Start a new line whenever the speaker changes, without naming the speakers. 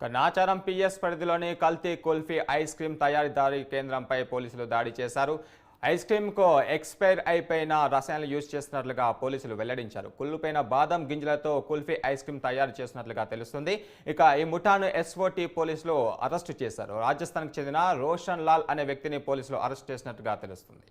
Nacharam PS పరిధిలోని కల్తీ kulfi ice cream తయారీదారీ కేంద్రంపై పోలీసులు దాడి చేశారు. ఐస్ క్రీమ్కు ఎక్స్పైర్ అయిపోయిన రసాయనాలు యూజ్ చేస్తున్నట్లుగా పోలీసులు వెల్లడించారు. కుళ్ళుపైన బాదం గింజలతో కుల్ఫీ ఐస్ క్రీమ్ తయారు చేస్తున్నట్లుగా తెలుస్తుంది. ఇక ఈ ముఠాను ఎస్ఓటి పోలీసులు అరెస్టు చేశారు. రాజస్థాన్కు చెందిన రోషన్ లాల్ అనే వ్యక్తిని పోలీసులు అరెస్ట్ చేసినట్టుగా తెలుస్తుంది.